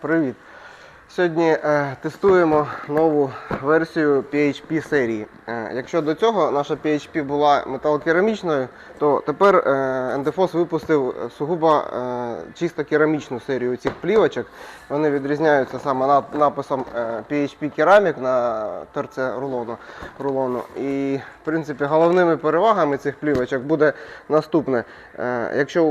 Привіт! Сьогодні е, тестуємо нову версію PHP серії. Е, якщо до цього наша PHP була металокерамічною, то тепер е, NDFOS випустив сугубо е, чисто керамічну серію цих плівочок. Вони відрізняються саме нап- написом е, PHP керамік на торце рулону. рулону. І в принципі головними перевагами цих плівочок буде наступне. Е, якщо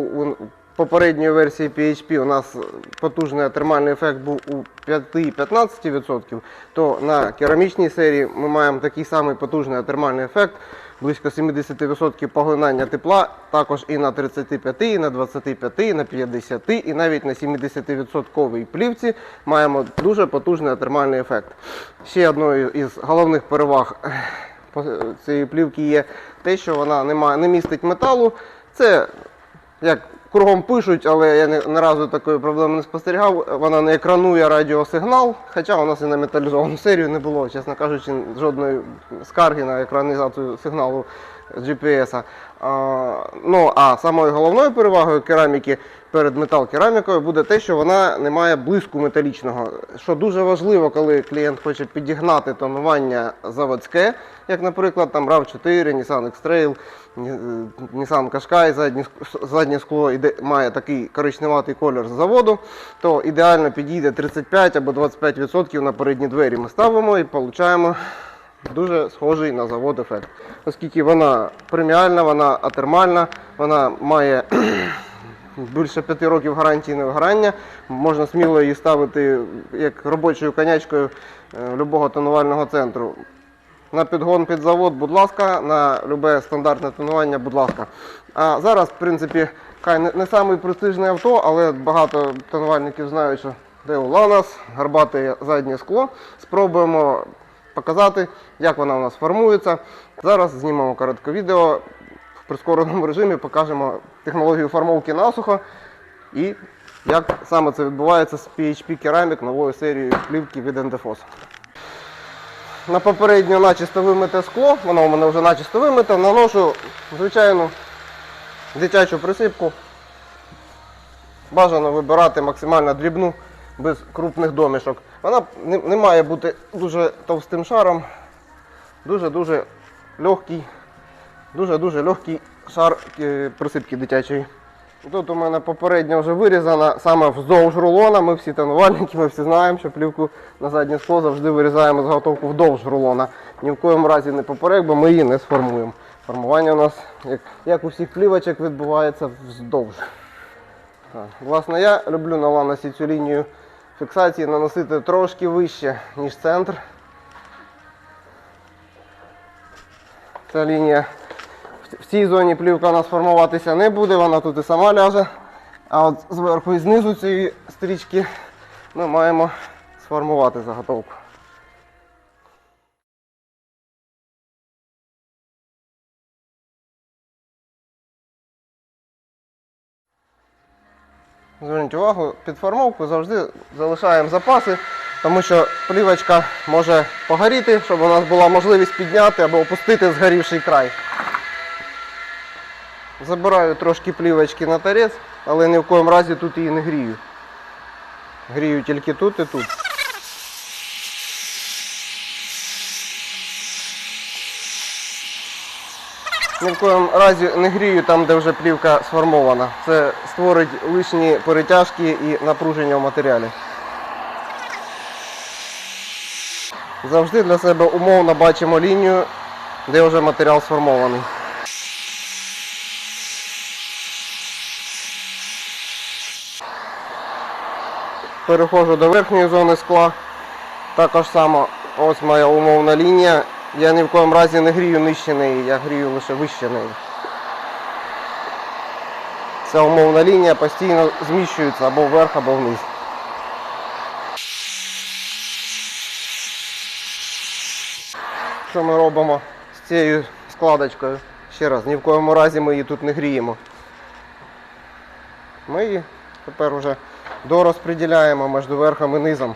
попередньої версії PHP у нас потужний термальний ефект був у 5-15%, то на керамічній серії ми маємо такий самий потужний термальний ефект, близько 70% поглинання тепла, також і на 35, і на 25, і на 50, і навіть на 70% плівці маємо дуже потужний термальний ефект. Ще одною із головних переваг цієї плівки є те, що вона не містить металу. Це як кругом пишуть, але я не, не разу такої проблеми не спостерігав. Вона не екранує радіосигнал, хоча у нас і на металізовану серію не було, чесно кажучи, жодної скарги на екранізацію сигналу GPS. А, ну, а самою головною перевагою кераміки перед метал-керамікою буде те, що вона не має блиску металічного, що дуже важливо, коли клієнт хоче підігнати тонування заводське, як, наприклад, там RAV4, Nissan X-Trail, Nissan Qashqai, заднє, заднє скло іде, має такий коричневатий колір з заводу, то ідеально підійде 35 або 25% на передні двері ми ставимо і отримуємо дуже схожий на завод ефект. Оскільки вона преміальна, вона атермальна, вона має більше 5 років гарантії на вигорання. Можна сміло її ставити як робочою конячкою е, любого тонувального центру. На підгон під завод, будь ласка, на любе стандартне тонування, будь ласка. А зараз, в принципі, не, самий престижне авто, але багато тонувальників знають, що де у Ланос, гарбате заднє скло. Спробуємо показати, як вона у нас формується. Зараз знімемо коротке відео в прискореному режимі, покажемо технологію формовки насухо і як саме це відбувається з PHP Ceramic новою серією плівки від NDFOS. На попередньо начисто вимите скло, воно у мене вже начисто вимите, наношу звичайну дитячу присипку. Бажано вибирати максимально дрібну, без крупних домішок. Вона не, не має бути дуже товстим шаром, дуже-дуже легкий, дуже-дуже легкий шар е, присипки дитячої. Тут у мене попередньо вже вирізана саме вздовж рулона. Ми всі тонувальники, ми всі знаємо, що плівку на заднє скло завжди вирізаємо заготовку вдовж рулона. Ні в коєму разі не поперек, бо ми її не сформуємо. Формування у нас, як, як у всіх плівочок, відбувається вздовж. Так. Власне, я люблю на ланосі цю лінію фіксації наносити трошки вище, ніж центр. Ця лінія в цій зоні плівка у нас формуватися не буде, вона тут і сама ляже. А от зверху і знизу цієї стрічки ми маємо сформувати заготовку. Зверніть увагу, під формовку завжди залишаємо запаси, тому що плівочка може погоріти, щоб у нас була можливість підняти або опустити згорівший край. Забираю трошки плівочки на тарець, але ні в коєму разі тут її не грію. Грію тільки тут і тут. Ні в коєму разі не грію там, де вже плівка сформована. Це створить лишні перетяжки і напруження в матеріалі. Завжди для себе умовно бачимо лінію, де вже матеріал сформований. Переходжу до верхньої зони скла. Також само ось моя умовна лінія. Я ні в коєму разі не грію нижче неї, я грію лише вище неї. Ця умовна лінія постійно зміщується або вверх, або вниз. Що ми робимо з цією складочкою? Ще раз, ні в коєму разі ми її тут не гріємо. Ми її тепер уже дорозподіляємо між верхом і низом.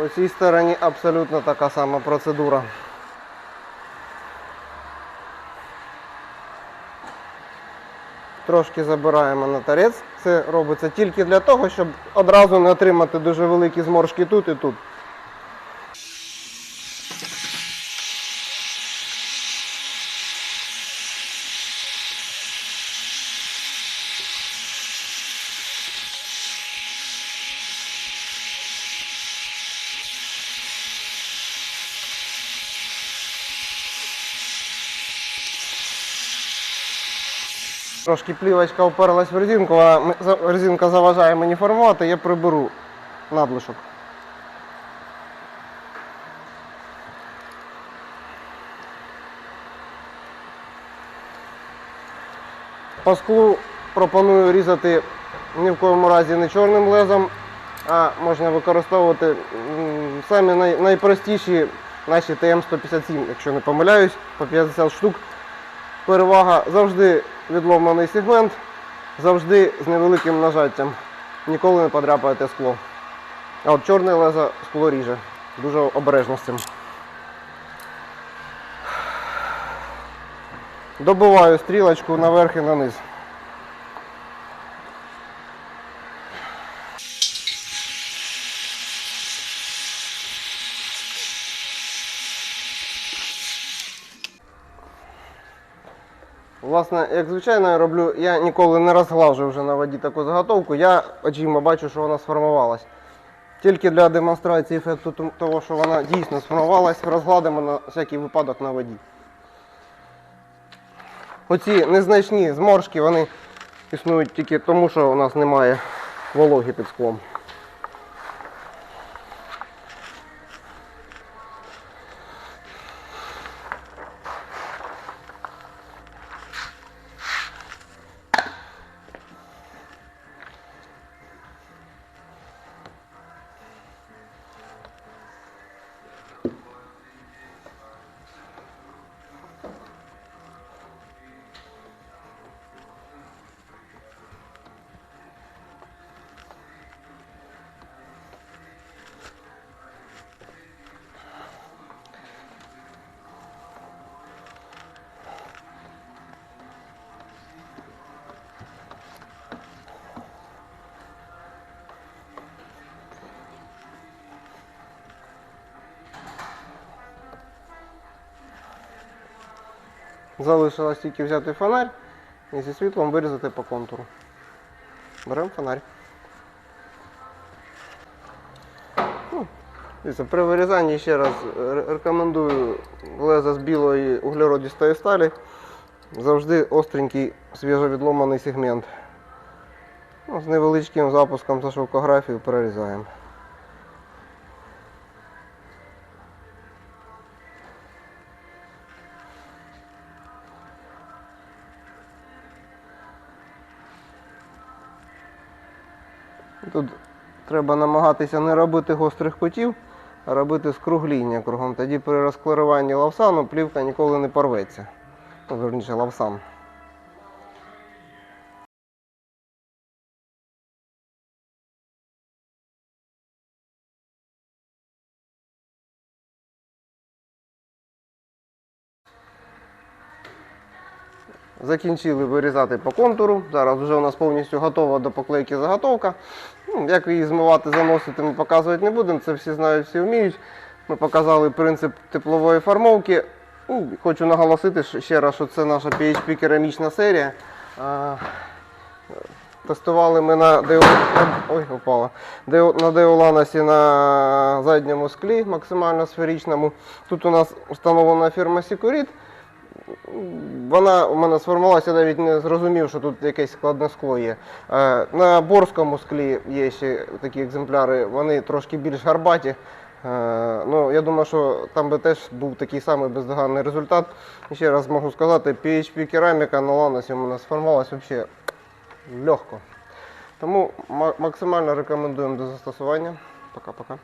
По цій стороні абсолютно така сама процедура. Трошки забираємо на тарець. Це робиться тільки для того, щоб одразу не отримати дуже великі зморшки тут і тут. Трошки плівочка вперлась в резинку, а резинка заважає мені формувати, я приберу надлишок. По склу пропоную різати ні в коєму разі не чорним лезом, а можна використовувати самі найпростіші наші ТМ-157, якщо не помиляюсь, по 50 штук. Перевага завжди відломаний сегмент, завжди з невеликим нажаттям. Ніколи не подряпаєте скло. А от чорне лезо скло ріже. Дуже обережно з цим. Добиваю стрілочку наверх і на Власне, як звичайно я роблю, я ніколи не розглажу вже на воді таку заготовку, я очима бачу, що вона сформувалась. Тільки для демонстрації ефекту того, що вона дійсно сформувалась, розгладимо на всякий випадок на воді. Оці незначні зморшки, вони існують тільки тому, що у нас немає вологи під склом. Залишилось тільки взяти фонарь і зі світлом вирізати по контуру. Беремо фонарь. Ну, При вирізанні ще раз рекомендую лезо з білої углеродістої сталі. Завжди остренький свіжовідломаний сегмент. Ну, з невеличким запуском за шовкографію перерізаємо. Тут треба намагатися не робити гострих кутів, а робити скругління кругом. Тоді при розкларуванні лавсану плівка ніколи не порветься. Ну, верніше, лавсан. Закінчили вирізати по контуру. Зараз вже у нас повністю готова до поклейки заготовка. Ну, як її змивати, заносити, ми показувати не будемо. Це всі знають, всі вміють. Ми показали принцип теплової формовки. Ну, хочу наголосити ще- раз, що це наша PHP керамічна серія. Тестували ми на. Ой. На Деоланасі на задньому склі, максимально сферичному. Тут у нас встановлена фірма Сікуріт. Вона у мене сформувалася, я навіть не зрозумів, що тут якесь складне скло є. Е, На борському склі є ще такі екземпляри, вони трошки більш гарбаті. Е, Ну, я думаю, що там би теж був такий самий бездоганний результат. Ще раз можу сказати, PHP кераміка на ланосі у мене сформувалася взагалі легко. Тому максимально рекомендуємо до застосування. Пока-пока.